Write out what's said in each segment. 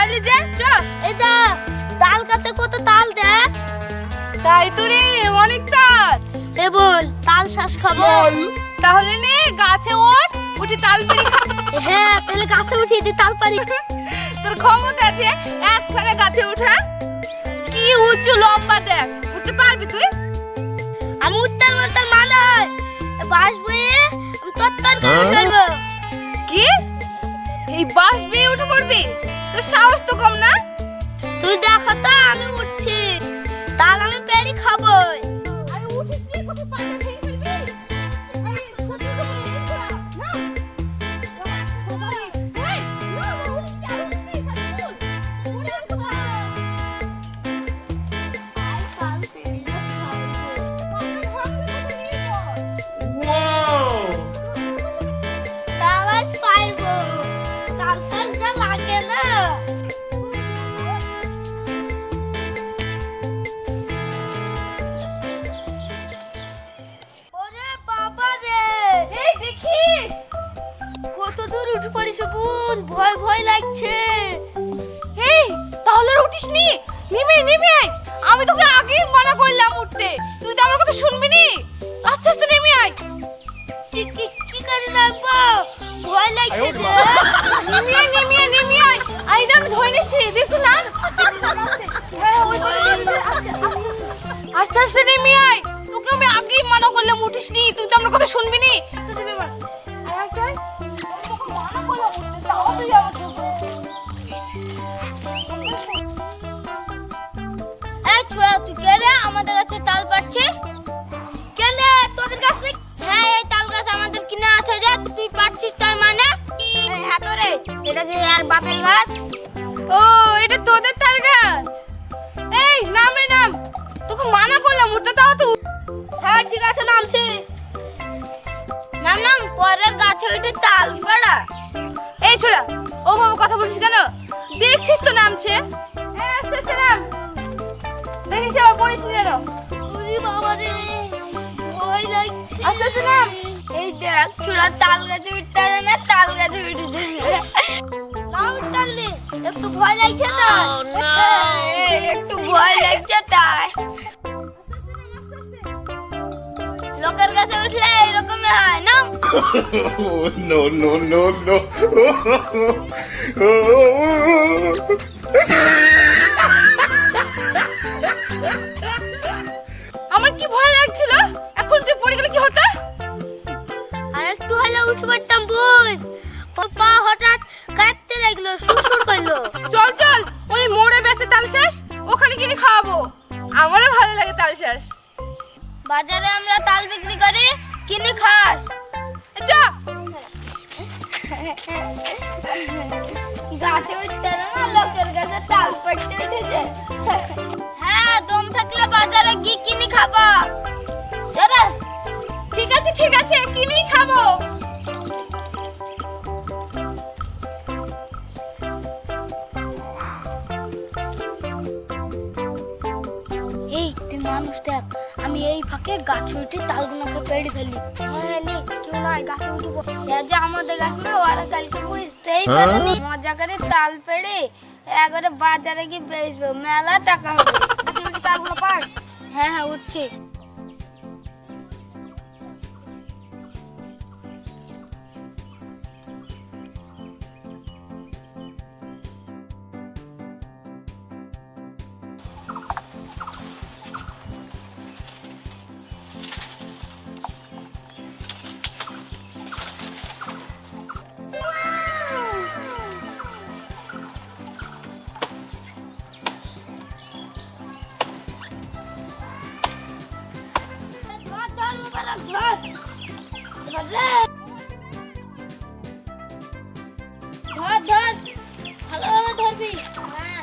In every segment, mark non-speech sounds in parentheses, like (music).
দাঁড়ালি যে চ। এটা তাল গাছে কত তাল দেখ? তাই তো রে অনেক তাল। এ বোন তাল শ্বাস খাব। তাহলে নে গাছে ওঠ উঠে তাল খা। হ্যাঁ তাহলে গাছে উঠিয়ে দি তাল পারি তোর ক্ষমতা আছে এক ফেলে গাছে উঠা কি উঁচু লম্বা দেখ উঠতে পারবি তুই? আমি উত্তর উত্তর মানে বাস বয়ে আমি তত্তর করে ফেলব। কি? এই বাঁশ বেয়ে উঠে পড়বি? তোর সাহস তো কম না? তুই দেখো তো আমি উঠছি। তাহলে আমি পেরি খাবোই। পড়িস বোন ভয় ভয় লাগছে। এই তাহলে আর উঠিস নি? নেমে নেমে আয় আমি তোকে আগেই মানা করলাম উঠতে। তুই তো আমার কথা শুনবি নি? আস্তে আস্তে নেমে আয়। কি কি কি করে নামবো? ভয় লাগছে যে। নেমে আয় নেমে আয়। নেমে আয় আই আমি ধরে নিচ্ছি। দেখো না হ্যাঁ, তো, আস্তে, আস্তে। নেমে আয়। তোকে আমি আগেই মানা করলাম উঠিস নি? তুই তো আমার কথা শুনবি নি? তো এটা যে আর বাপের গাছ ও এটা তোদের তাল গাছ। এই নাম নাম। তোকে মানা করলাম উঠতে তাও তো। হ্যাঁ ঠিক আছে নামছি। নাম নাম পরের গাছে উঠে তাল পড়া। এই ছোড়া ও বাবা কথা বলছিস কেন? দেখছিস তো নামছে আস্তে আস্তে নাম। দেখিস আবার পড়িস যেন। বাবা রে ভয় লাগছে। আস্তে আস্তে নাম। এই দেখ ছোড়া তাল গাছে উঠতে না তাল গাছে উঠে যায়। না উঠতে একটু ভয় লাগছে তাই একটু ভয় লাগছে তাই। লোকের কাছে উঠলে এরকমই হয় না? Oh, (laughs) no, no, no, (laughs) গাছে উঠতে না লোকের গাছে তাল পড়তে উঠেছে। হ্যাঁ দম থাকলে বাজারে গিয়ে কিনে খাবা। ঠিক আছে ঠিক আছে, কিনেই খাব। এই মানুষ দেখ আমি এই ফাঁকে গাছে উঠে তালগুলোকে পেড়ে ফেলি। হ্যাঁ নে কেউ নয় গাছে উঠব যে আমাদের গাছ না ওরা কালকে বুঝতেই পারেনি মজা করে তাল পেড়ে একবারে বাজারে গিয়ে বেচবো। মেলা টাকা হবে। তুই তালগুলো পার হ্যাঁ হ্যাঁ উঠছি। ধর ধর রে ধর ধর ভালোভাবে ধরবি হ্যাঁ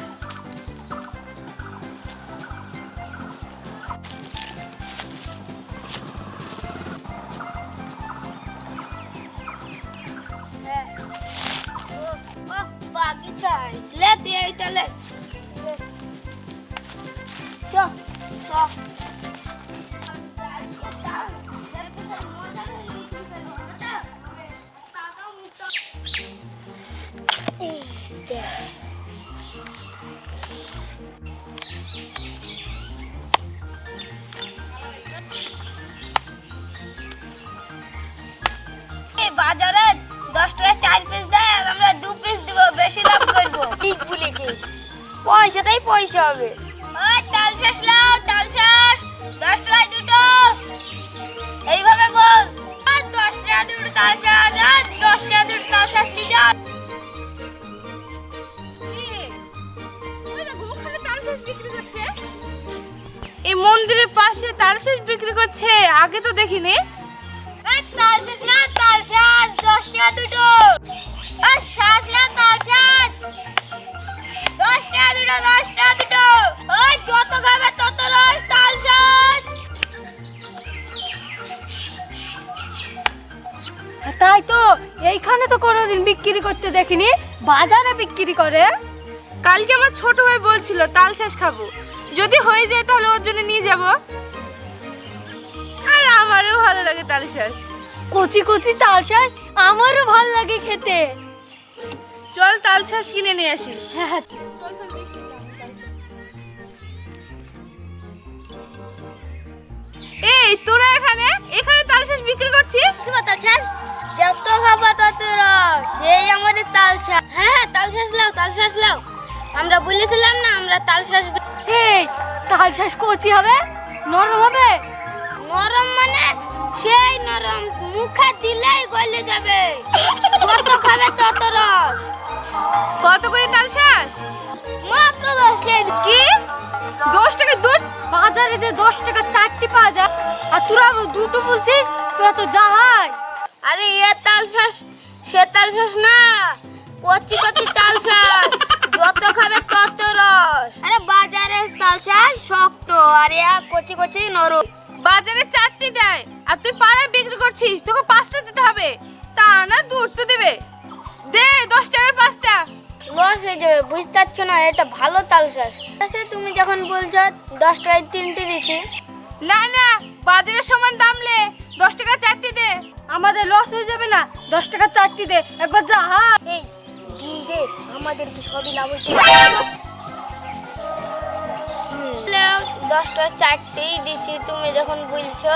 হ্যাঁ। লে তুই এইটা লে চ। বাজারে দশ টাকা 4 পিস দেয় আর আমরা 2 পিস দেব বেশি লাভ করব। ঠিক বলেছিস। পয়সা তাই পয়সা হবে। ওই তাল শেষ লাও তাল শেষ। 10 টাকা দুটো। এইভাবে বল। দশ টাকা দুটো তাল শেষ আর 10 টাকা দুটো তাল শেষ নিয়ে যা এই মন্দিরের পাশে তালশেষ বিক্রি করছে আগে তো দেখিনি। তালশেষ না দশ টাকা দুটো। আর দশ টাকা দুটো দশ টাকা দুটো। ওই যত খাবে তত রস তাল তাই তো এইখানে তো কোনোদিন বিক্রি করতে দেখিনি বাজারে বিক্রি করে। কালকে আমার ছোট ভাই বলছিল তাল তালশাঁস খাব। যদি হয়ে যায় তাহলে ওর জন্য নিয়ে যাব। আর আমারও ভালো লাগে তাল তালশাঁস কচি কচি তাল শাঁস আমারও ভালো লাগে খেতে। চল তালশাঁস কিনে নিয়ে আসি। হ্যাঁ হ্যাঁ। এই তোরা এখানে? এখানে তালশাঁস বিক্রি করছিস? তাল শেষ যত খাবা তত রস। এই আমাদের তাল শেষ হ্যাঁ হ্যাঁ তাল শেষ লাও তাল শেষ লাও। আমরা বলেছিলাম না আমরা তাল শেষ এই তাল শাঁস কচি হবে? নরম হবে? নরম মানে সেই নরম। মুখে দিলেই গলে যাবে। যত খাবে তত রস। কত করে তালশাঁস মাত্র দশ কি? দশ টাকা দুধ? বাজারে যে দশ টাকা চারটি পাওয়া যায় আর তোরা দুটো বলছিস তোরা তো যাহাই আরে এ তাল শাঁস সে তাল শাঁস না। কচি কচি তাল শাঁস। যত খাবে তত রস। আরে বাজারের তাল শাঁস শক্ত আর এ কচি কচি নরম। বাজারে চারটি দেয় আর তুই পাড়ায় বিক্রি করছিস তোকে পাঁচটা দিতে হবে। তা না দুধ তো দেবে। দে দশ টাকার পাঁচটা। লস হয়ে যাবে বুঝতে পারছ না এটা ভালো তাল শাঁস আচ্ছা তুমি যখন বলছো দশ টাকায় তিনটে দিচ্ছি। না না বাজারের সমান দামলে দশ টাকা চারটি দে। আমাদের লস হয়ে যাবে না দশ টাকা চারটি দে একবার যাহা এই কি দে আমাদের কি সবই লাভ হচ্ছে? দশটা চারটেই দিচ্ছি তুমি যখন বলছো।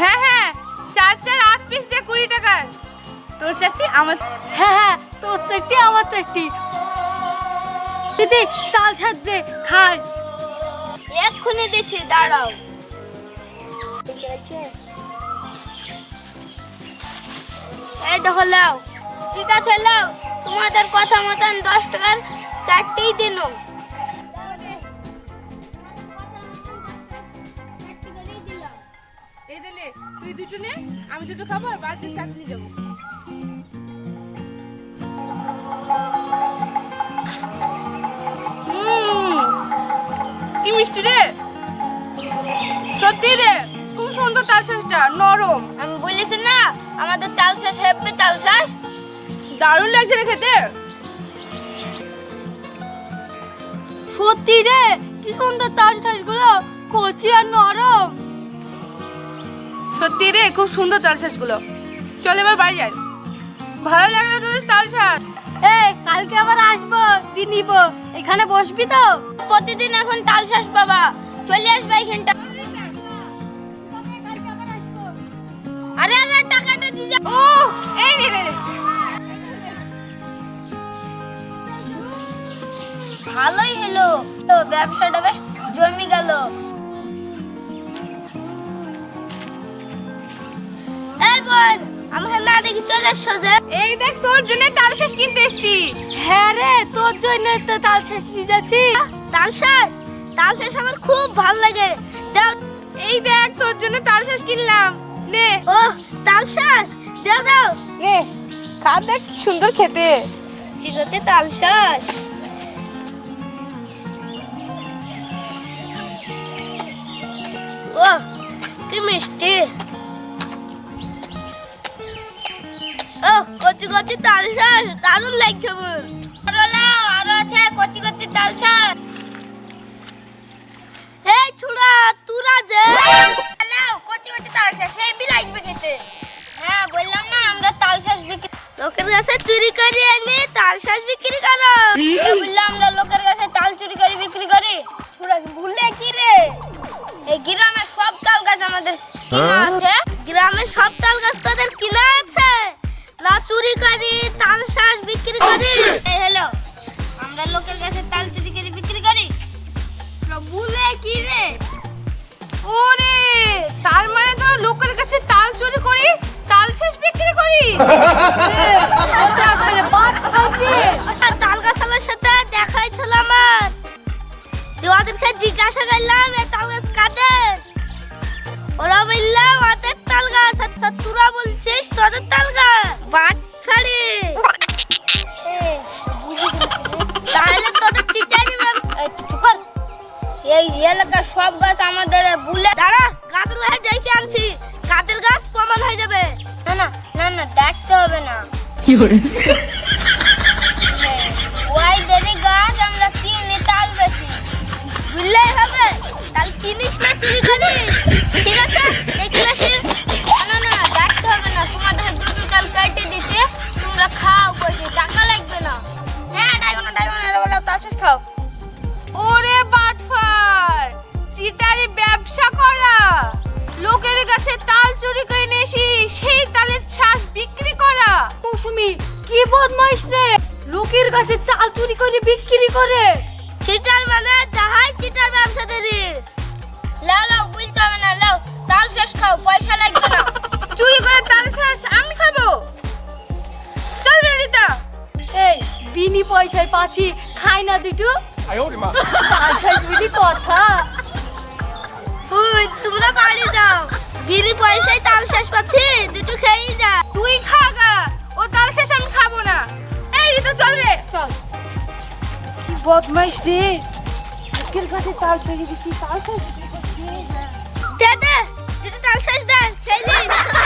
হ্যাঁ হ্যাঁ চার চার আট পিস দে কুড়ি টাকার তোর চারটি আমার হ্যাঁ হ্যাঁ তোর চারটি আমার চারটি। দিদি তাল শাঁস দে খাই। এক্ষুনি দিচ্ছি দাঁড়াও। এই দেখো লাও ঠিক আছে লাও তোমাদের কথা মতন দশ টাকার চারটেই দিন। তুই দুটো নে আমি দুটো খাব আর বাদ দিয়ে চাটনি যাব কি মিষ্টি রে? সত্যি রে খুব সুন্দর তাল শাঁসটা নরম। আমি বলেছি না আমাদের তাল শাঁস হেব্বে তাল শাঁস দারুণ লাগছে রে খেতে। সত্যি রে কি সুন্দর তাল শাঁসগুলো কচি আর নরম। সত্যি রে খুব সুন্দর তাল শাঁসগুলো চল এবার বাড়ি যাই। ভালো লাগল তোদের তাল শাঁস এই কালকে আবার আসব দিয়ে নিব। এখানে বসবি তো? প্রতিদিন এখন তাল শাঁস পাবা চলে আসবে এখানটা। আরে আরে টাকাটা দিয়ে যা। ও এই রে রে। ভালোই হলো। তো ব্যবসাটা বেশ জমি গেল। বোন না দেখি চলে এসো যে? এই দেখ তোর জন্য তাল শাঁস কিনতে এসেছি। হ্যাঁ রে তোর জন্য তো তাল শাঁস নিয়ে যাচ্ছি। তাল শাঁস? তাল শাঁস আমার খুব ভালো লাগে। দাও। এই দেখ তোর জন্য তাল শাঁস কিনলাম। নে। ও তাল শাঁস? দাও দাও। নে খা দেখ সুন্দর খেতে। ঠিক আছে তাল শাঁস। ও কি মিষ্টি। ও কচি কচি তাল শাঁস দারুণ লাগছে আমার। আরও লাও আরও আছে, কচি কচি তাল শাক। এই ছুড়া তুরা যে নাও, কচি কচি তাল শাক, সেই লাগবে খেতে হ্যাঁ বললাম না, আমরা তাল শাক বিক্রি লোকের কাছে চুরি করে এনে বিক্রি করি ওটা আসলে বাট খাবে আর তাল গাছালার সাথে দেখা হয়েছিল আমার ওদেরকে জিজ্ঞাসা করলাম বলছিস তোদের তাল গাছ বাট ছাড়ি তোদের চিটারি চুকার এই এলাকার সব গাছ আমাদের বুলে দাঁড়া গাছ ডেকে আনছি। না না না। হবে না হ্যাঁ, ওই দেরি গাছ আমরা কিনে তাল বেশি। বুঝলেই হবে তাল কিনিস না চুরি করিস ঠিক আছে এখানে সে না না দেখতে হবে না তোমাদের দুটো তাল কেটে দিচ্ছে তোমরা খাও বসে টাকা লাগবে না। হ্যাঁ ডাইগোনা ডাইগোনা বলে তার শেষ খাও। ওরে বাটফার চিটারি ব্যবসা করা। লোকের কাছে তাল চুরি করে নিয়ে সেই করা মৌসুমি কি বদমাইশ রে? লোকের কাছে চাল চুরি করে বিক্রি করে। চিটার মানে যাহাই চিটার ব্যবসা দিস লাও লাও বুঝতে হবে না লাও তাল শেষ খাও পয়সা লাগবে না। চুরি করে তাল শ্বাস আমি খাব। চল রে রিতা। এই বিনি পয়সায় পাচ্ছি খাই না দুটো। তাল বিনি কথা তোমরা বাড়ি যাও। বিলি পয়সায় তাল শেষ পাচ্ছি দুটো খেয়েই যা। তুই খাগা এই রিতা চল রে চল কি বদমাইশ রে লোকের কাছে তাল পেরে দিছি তাল শেষ দে দে দুটো তাল শেষ দে খেয়ে